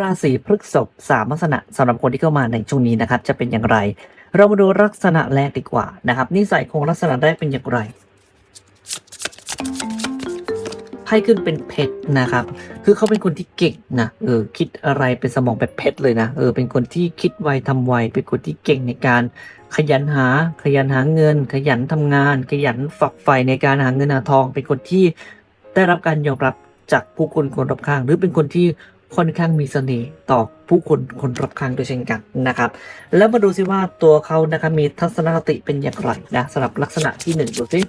ราศีพฤษภสามลักษณะสำหรับคนที่เข้ามาในช่วงนี้นะครับ จะเป็นอย่างไร เรามาดูลักษณะแรกดีกว่านะครับนิสัยของลักษณะแรกเป็นอย่างไรไพ่ขึ้นเป็นเพชรนะครับ คือเขาเป็นคนที่เก่งนะเออคิดอะไรเป็นสมองแบบเพชรเลยนะเออเป็นคนที่คิดไวทำไวเป็นคนที่เก่งในการขยันหา ขยันหาเงิน ขยันทำงาน ขยันฝักใฝ่ในการหาเงินหาทอง เป็นคนที่ได้รับการยอมรับจากผู้คนคนรอบข้าง หรือเป็นคนที่ ค่อนข้างมีเสน่ห์ต่อผู้คนคนรอบข้างด้วยเช่นกันนะครับ แล้วมาดูซิว่าตัวเขานะครับมีทัศนคติเป็นอย่างไรนะสำหรับลักษณะที่หนึ่งดูสิ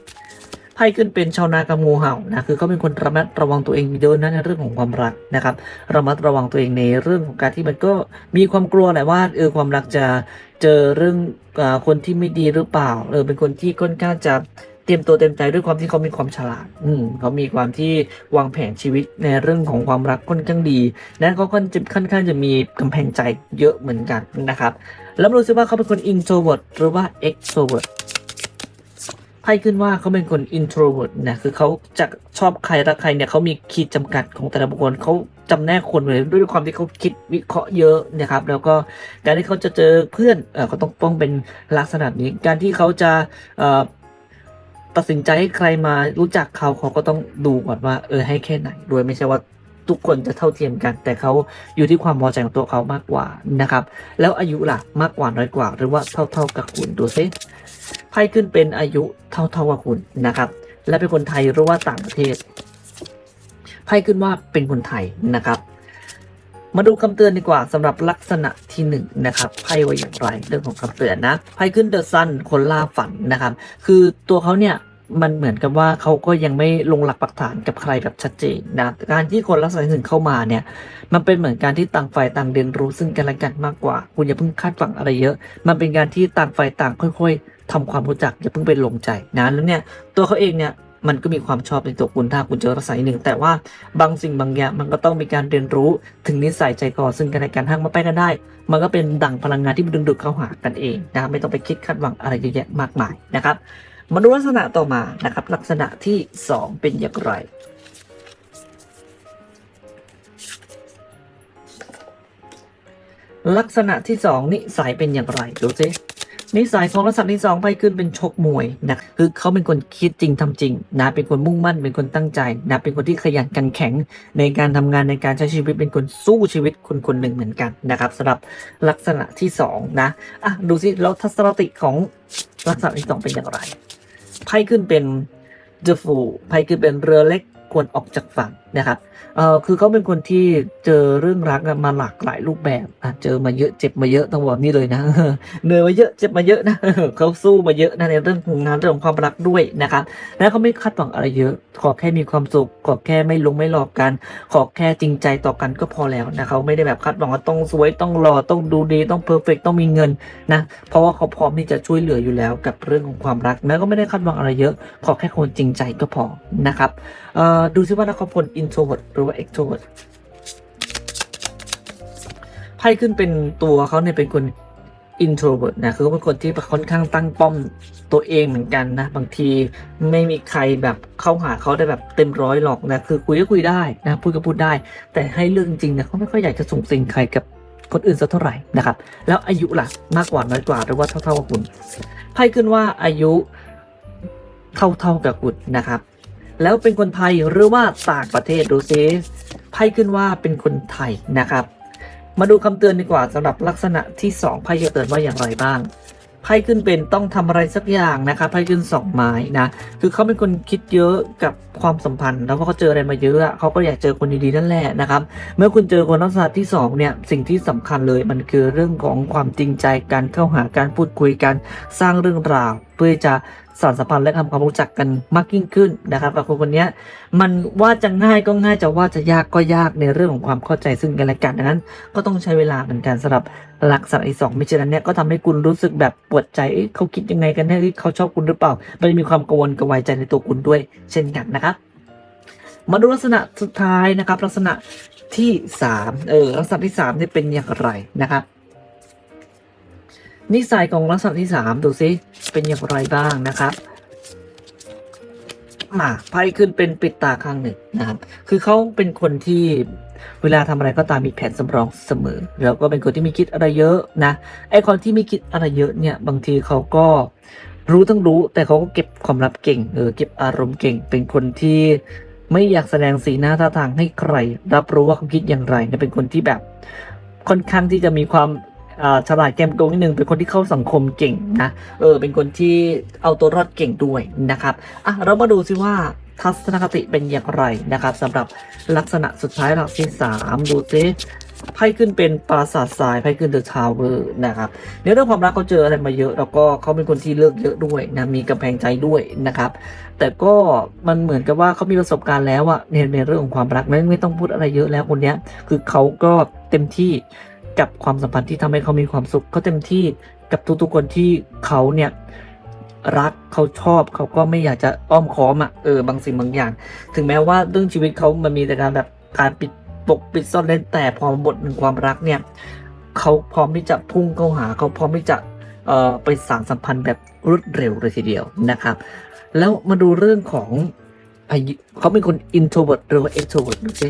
ไพ่ขึ้นเป็นชาวนากับงูเห่านะคือเขาเป็นคนระมัดระวังตัวเองเยอะนะในเรื่องของความรักนะครับระมัดระวังตัวเองในเรื่องของการที่มันก็มีความกลัวแหละว่าเออความรักจะเจอเรื่องอคนที่ไม่ดีหรือเปล่าเออเป็นคนที่ค่อนข้างจะ เตรียมตัวเต็มใจด้วยความที่เขามีความฉลาด อืมเขามีความที่วางแผนชีวิตในเรื่องของความรักค่อนข้างดีนั้นเขาค่อนจะค่อนข้างจะมีกำแพงใจเยอะเหมือนกันนะครับ แล้วมาดูซิว่าเขาเป็นคน introvert หรือว่า extrovert ไพ่ขึ้นว่าเขาเป็นคน introvert นะคือเขาจะชอบใครรักใครเนี่ยเขามีขีดจำกัดของแต่ละบุคคลเขาจำแนกคนเลยด้วยความที่เขาคิดวิเคราะห์เยอะนะครับ แล้วก็การที่เขาจะเจอเพื่อนเออเขาต้องต้องเป็นลักษณะนี้ การที่เขาจะเอ่อ ตัดสินใจให้ใครมารู้จักเขาเขาก็ต้องดูก่อนว่า เออให้แค่ไหนโดยไม่ใช่ว่าทุกคนจะเท่าเทียมกัน แต่เขาอยู่ที่ความพอใจของตัวเขามากกว่านะครับ แล้วอายุล่ะมากกว่าน้อยกว่า หรือว่าเท่าเท่าๆกับคุณดูซิไพ่ขึ้นเป็นอายุเท่าเท่าๆกับคุณนะครับ และเป็นคนไทยหรือว่าต่างประเทศไพ่ขึ้นว่าเป็นคนไทยนะครับ มาดูคำเตือนดีกว่าสำหรับลักษณะที่หนึ่งนะครับไพ่ว่าอย่างไรเรื่องของคำเตือนนะไพ่ขึ้นเดอะซันคนล่าฝันนะครับ คือตัวเขาเนี่ยมันเหมือนกับว่าเขาก็ยังไม่ลงหลักปักฐานกับใครแบบชัดเจนนะการที่คนลักษณะหนึ่งเข้ามาเนี่ย มันเป็นเหมือนการที่ต่างฝ่ายต่างเรียนรู้ซึ่งกันและกันมากกว่า คุณอย่าเพิ่งคาดหวังอะไรเยอะ มันเป็นการที่ต่างฝ่ายต่างค่อย ๆทำความรู้จักอย่าเพิ่งไปลงใจนะแล้วเนี่ยตัวเขาเองเนี่ย มันก็มีความชอบในตัวคุณถ้าคุณเจอลักษณะหนึ่ง แต่ว่าบางสิ่งบางอย่างมันก็ต้องมีการเรียนรู้ถึงนิสัยใจคอซึ่งกันและกันห้งมาไปกันได้ มันก็เป็นดั่งพลังงานที่มันดึงดูดเข้าหากันเองนะครับไม่ต้องไปคิดคาดหวังอะไรเยอะแยะมากมายนะครับมาดูลักษณะต่อมานะครับ ลักษณะที่สองเป็นอย่างไรลักษณะที่สองนิสัยเป็นอย่างไรดูสิ นิสัยของลักษณะที่สองไปขึ้นเป็นชกมวยนะคือเขาเป็นคนคิดจริงทำจริงนะเป็นคนมุ่งมั่นเป็นคนตั้งใจนะเป็นคนที่ขยันกันแข็งในการทำงานในการใช้ชีวิตเป็นคนสู้ชีวิตคนคนหนึ่งเหมือนกันนะครับสำหรับลักษณะที่สองนะอะดูสิแล้วทัศนติของลักษณะที่สองเป็นอย่างไรไพ่ขึ้นเป็น The Fool ไพ่ขึ้นเป็นเรือเล็กควรออกจากฝั่ง นะครับเออคือเขาเป็นคนที่เจอเรื่องรักมาหลากหลายรูปแบบอะเจอมาเยอะเจ็บมาเยอะต้องบอกนี่เลยนะเหนื่อยมาเยอะเจ็บมาเยอะนะเขาสู้มาเยอะนะในเรื่องของงานเรื่องของความรักด้วยนะครับแล้วเขาไม่คาดหวังอะไรเยอะ ขอแค่มีความสุขขอแค่ไม่ลงไม่หลอกกัน ขอแค่จริงใจต่อกันก็พอแล้วนะเขาไม่ได้แบบคาดหวังว่าต้องสวยต้องหล่อต้องดูดีต้องเพอร์เฟกต้องมีเงินนะเพราะว่าเขาพร้อมที่จะช่วยเหลืออยู่แล้วกับเรื่องของความรักแล้ก็ไม่ได้คาดหวังอะไรเยอะ ขอแค่คนจริงใจก็พอนะครับเอ่อดูซิว่านักเขาพล introvert หรือว่า extrovert ไพ่ขึ้นเป็นตัวเขาเนี่ยเป็นคน introvert นะ คือเขาเป็นคนที่ค่อนข้างตั้งป้อมตัวเองเหมือนกันนะ บางทีไม่มีใครแบบเข้าหาเขาได้แบบเต็มร้อยหรอกนะ คือคุยก็คุยได้นะ พูดก็พูดได้ แต่ให้เรื่องจริงเนี่ยเขาไม่ค่อยอยากจะส่งสิ่งใครกับคนอื่นสักเท่าไหร่นะครับ แล้วอายุล่ะมากกว่าน้อยกว่าหรือว่าเท่าๆกับคุณไพ่ขึ้นว่าอายุเท่าๆกับคุณนะครับ แล้วเป็นคนไทยหรือว่าต่างประเทศดูซิไพ่ขึ้นว่าเป็นคนไทยนะครับ มาดูคำเตือนดีกว่าสำหรับลักษณะที่ 2 ไพ่จะเตือนว่าอย่างไรบ้างไพ่ขึ้นเป็นต้องทำอะไรสักอย่างนะครับไพ่ขึ้นสองไม้นะคือเขาเป็นคนคิดเยอะกับความสัมพันธ์ แล้วพอเขาเจออะไรมาเยอะอะเขาก็อยากเจอคนดีๆนั่นแหละนะครับ เมื่อคุณเจอคนลักษณะที่สองเนี่ยสิ่งที่สำคัญเลยมันคือเรื่องของความจริงใจการเข้าหาการพูดคุยกันสร้างเรื่องราว เพื่อจะ สานสัมพันธ์และทำความรู้จักกันมากยิ่งขึ้นนะครับกับคนคนเนี้ยมันว่าจะง่ายก็ง่ายจะว่าจะยากก็ยากในเรื่องของความเข้าใจซึ่งกันและกันดังนั้น ก็ต้องใช้เวลาเหมือนกันสำหรับลักษณะที่สองไม่เช่นนั้นเนี่ยก็ทำให้คุณรู้สึกแบบปวดใจเขาคิดยังไงกันแน่เอ๊ะเขาชอบคุณหรือเปล่ามันมีความกังวลกระวายใจในตัวคุณด้วย เช่นกันนะครับมาดูลักษณะสุดท้ายนะครับ ลักษณะที่สามเออลักษณะที่สามนี่เป็นอย่างไรนะครับ นิสัยของลักษณะที่สามดูซิเป็นอย่างไรบ้างนะครับมาไพ่ขึ้นเป็นปิดตาข้างหนึ่งนะครับ คือเขาเป็นคนที่เวลาทำอะไรก็ตามมีแผนสำรองเสมอ แล้วก็เป็นคนที่ไม่คิดอะไรเยอะนะ ไอคนที่ไม่คิดอะไรเยอะเนี่ยบางทีเขาก็รู้ทั้งรู้ แต่เขาก็เก็บความลับเก่งเออเก็บอารมณ์เก่ง เป็นคนที่ไม่อยากแสดงสีหน้าท่าทางให้ใคร รับรู้ว่าเขาคิดอย่างไรเนี่ยเป็นคนที่แบบค่อนข้างที่จะมีความ ฉลาดแกมโกงนิดนึงเป็นคนที่เข้าสังคมเก่งนะเออเป็นคนที่เอาตัวรอดเก่งด้วยนะครับอะเรามาดูซิว่าทัศนคติเป็นอย่างไรนะครับสำหรับลักษณะสุดท้ายหลักที่สามดูซิไพ่ขึ้นเป็นปราสาททรายไพ่ขึ้นเดอะทาวเวอร์นะครับในเรื่องความรักเขาเจออะไรมาเยอะ แล้วก็เขาเป็นคนที่เลือกเยอะด้วยนะมีกำแพงใจด้วยนะครับ แต่ก็มันเหมือนกับว่าเขามีประสบการณ์แล้วอะในในเรื่องของความรักนั้นไม่ต้องพูดอะไรเยอะแล้วคนเนี้ยคือเขาก็เต็มที่ กับความสัมพันธ์ที่ทำให้เขามีความสุขเขาเต็มที่กับทุกๆคนที่เขาเนี่ยรักเขาชอบเขาก็ไม่อยากจะอ้อมค้อมอะเออบางสิ่งบางอย่าง ถึงแม้ว่าเรื่องชีวิตเขามันมีแต่การแบบการปิดปกปิดซ่อนเล่นแต่พอบทหนึ่งความรักเนี่ยเขาพร้อมที่จะพุ่งเข้าหาเขาพร้อมที่จะเอ่อไปสานสัมพันธ์แบบรวดเร็วเลยทีเดียวนะครับ แล้วมาดูเรื่องของเขาเป็นคน introvert หรือว่า extrovert ดูสิ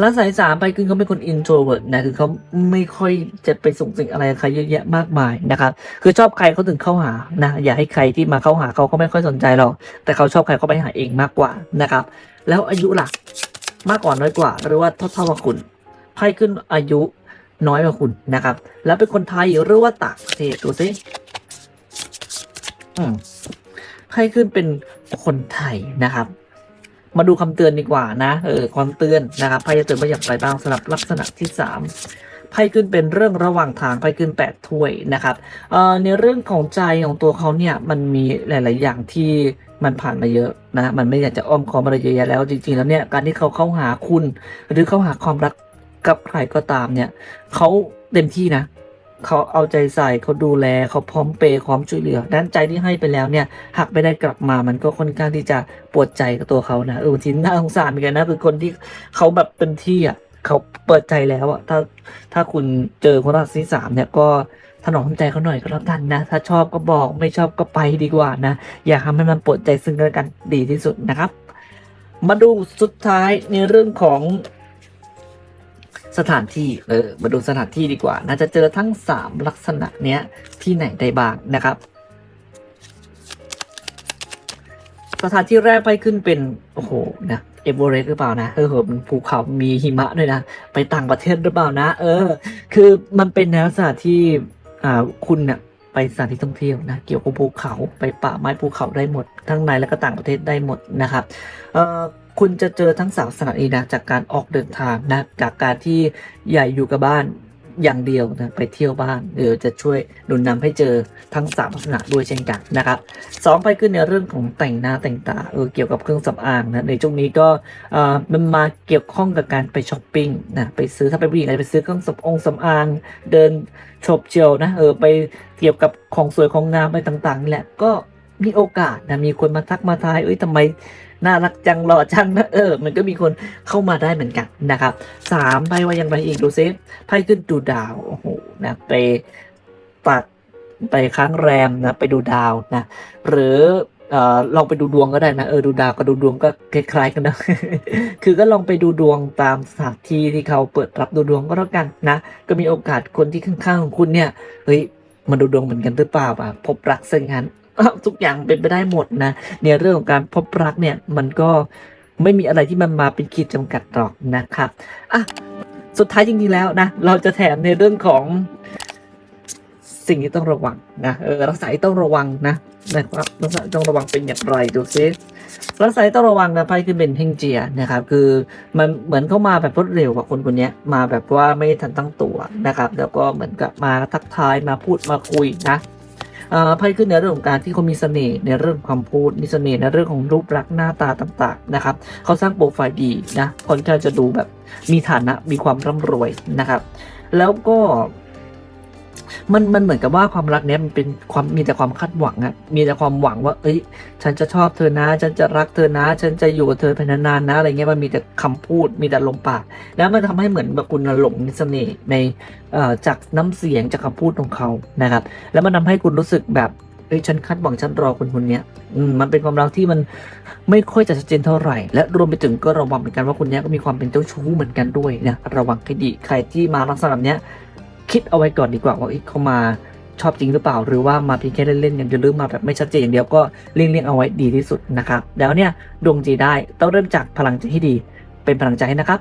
แล้วสายสามไปคือเขาเป็นคน introvert นะคือเขาไม่ค่อยจะไปส่งสิ่งอะไรใครเยอะแยะมากมายนะครับคือชอบใครเขาถึงเข้าหานะอย่าให้ใครที่มาเข้าหาเขาก็ไม่ค่อยสนใจหรอกแต่เขาชอบใครเขาไปหาเองมากกว่านะครับ แล้วอายุล่ะมากกว่าน้อยกว่า หรือว่าเท่าเท่ากับคุณไพ่ขึ้นอายุน้อยกว่าคุณนะครับ แล้วเป็นคนไทยหรือว่าต่างประเทศดูสิอืมไพ่ขึ้นเป็นคนไทยนะครับ มาดูคำเตือนดีกว่านะเออความเตือนนะครับไพ่จะเตือนว่าอย่างไรบ้างสำหรับลักษณะที่สามไพ่ขึ้นเป็นเรื่องระหว่างทางไพ่ขึ้นแปดถ้วยนะครับเอ่อในเรื่องของใจของตัวเขาเนี่ยมันมีหลาย ๆ อย่างที่มันผ่านมาเยอะนะ มันไม่อยากจะอ้อมค้อมอะไรเยอะแยะแล้ว จริง ๆ แล้วเนี่ยการที่เขาเข้าหาคุณ หรือเข้าหาความรักกับใครก็ตามเนี่ยเขาเต็มที่นะ เขาเอาใจใส่เขาดูแลเขาพร้อมเปย์พร้อมช่วยเหลือด้านใจที่ให้ไปแล้วเนี่ยหากไม่ได้กลับมามันก็ค่อนข้างที่จะปวดใจกับตัวเขานะเออบางทีน่าสงสารเหมือนกันนะคือคนที่เขาแบบเต็มที่อะเขาเปิดใจแล้วอะถ้าถ้าคุณเจอคนรักที่สามเนี่ยก็ถนอมใจเขาหน่อยก็แล้วกันนะ ถ้าชอบก็บอกไม่ชอบก็ไปดีกว่านะ อย่าทำให้มันปวดใจซึ่งกันและกันดีที่สุดนะครับ มาดูสุดท้ายในเรื่องของ สถานที่ เออ มาดูสถานที่ดีกว่า น่าจะเจอทั้งสามลักษณะเนี้ยที่ไหนได้บ้างนะครับ สถานที่แรกไปขึ้นเป็น โอ้โห นะเอเวอเรสต์หรือเปล่านะ เออเหมันภูเขามีหิมะด้วยนะ ไปต่างประเทศหรือเปล่านะ เออ คือมันเป็นในลักษณะที่ อ่า คุณเนี่ยไปสถานที่ท่องเที่ยวนะ เกี่ยวกับภูเขา ไปป่าไม้ภูเขาได้หมด ทั้งในและก็ต่างประเทศได้หมดนะครับ เอ่อ คุณจะเจอทั้งสามสถานีนะจากการออกเดินทางนะจากการที่ใหญ่อยู่กับบ้านอย่างเดียวนะไปเที่ยวบ้านเดี๋ยวจะช่วยหนุนนำให้เจอทั้งสามลักษณะด้วยเช่นกันนะครับสองไปขึ้นในเรื่องของแต่งหน้าแต่งตาเออเกี่ยวกับเครื่องสำอางนะในช่วงนี้ก็เอ่อมันมาเกี่ยวข้องกับการไปช้อปปิ้งนะไปซื้อถ้าเป็นผู้หญิงอาจจะไปซื้อเครื่องสำอางสำอาง เดินชบเชียวนะเออไปเกี่ยวกับของสวยของงามไปต่างๆนี่แหละก็ มีโอกาสนะมีคนมาทักมาทายเอ้ยทำไมน่ารักจังหล่อจังนะเออ มันก็มีคนเข้ามาได้เหมือนกันนะครับสามใบว่ายังไงอีกดูซิไพ่ขึ้นดูดาวโอ้โหนะไปปักไปค้างแรมนะไปดูดาวนะหรือเอ่อลองไปดูดวงก็ได้นะเออดูดาวกับดูดวงก็คล้ายๆกันนะคือก็ลองไปดูดวงตามสถานที่ที่เขาเปิดรับดูดวงก็แล้วกันนะก็มีโอกาสคนที่ข้างๆของคุณเนี่ยเฮ้ยมาดูดวงเหมือนกันหรือเปล่าอะพบรักซึ่งงั้น ทุกอย่างเป็นไปได้หมดนะในเรื่องของการพบรักเนี่ยมันก็ไม่มีอะไรที่มันมาเป็นขีดจำกัดหรอกนะครับอะสุดท้ายจริงๆแล้วนะ เราจะแถมในเรื่องของสิ่งที่ต้องระวังนะเออรักษาต้องระวังนะนะครับรักษาต้องระวังเป็นอย่างไรดูซิรักษาต้องระวังนะไพ่ขึ้นเป็นเฮงเจียนะครับคือมันเหมือนเข้ามาแบบรวดเร็วกับคนคนนี้มาแบบว่าไม่ทันตั้งตัวนะครับ แล้วก็เหมือนกับมาทักทายมาพูดมาคุยนะ ไพ่ขึ้นในเรื่องของการที่เขามีเสน่ห์ในเรื่องความพูดมีเสน่ห์ในเรื่องของรูปลักษณ์หน้าตาต่างๆนะครับเขาสร้างโปรไฟล์ดีนะค่อนข้าจะดูแบบมีฐานะมีความร่ำรวยนะครับ แล้วก็ มันมันเหมือนกับว่าความรักเนี้ยมันเป็นความมีแต่ความคาดหวังอะมีแต่ความหวังว่า เอ้ย ฉันจะชอบเธอนะ ฉันจะรักเธอนะ ฉันจะอยู่กับเธอไปนานๆนะอะไรเงี้ยมันมีแต่คำพูดมีแต่ลมปาก แล้วมันทำให้เหมือนแบบคุณหลงนเสน่ห์ในเอ่อจากน้ำเสียงจากคำพูดของเขานะครับ แล้วมันทำให้คุณรู้สึกแบบเอ้ยฉันคาดหวังฉันรอคนคนนี้มันเป็นความรักที่มันไม่ค่อยจะชัดเจนเท่าไหร่ และรวมไปถึงก็ระวังเหมือนกันว่าคนนี้ก็มีความเป็นเจ้าชู้เหมือนกันด้วยนะระวังให้ดีใครที่มาลักษณะแบบเนี้ย คิดเอาไว้ก่อนดีกว่าว่าเขามาชอบจริงหรือเปล่า หรือว่ามาเพียงแค่เล่นๆอย่างเดียวหรือมาแบบไม่ชัดเจนอย่างเดียวก็เลี่ยงๆเอาไว้ดีที่สุดนะครับแล้วเนี่ยดวงจีได้ต้องเริ่มจากพลังใจที่ดี เป็นพลังใจให้นะครับ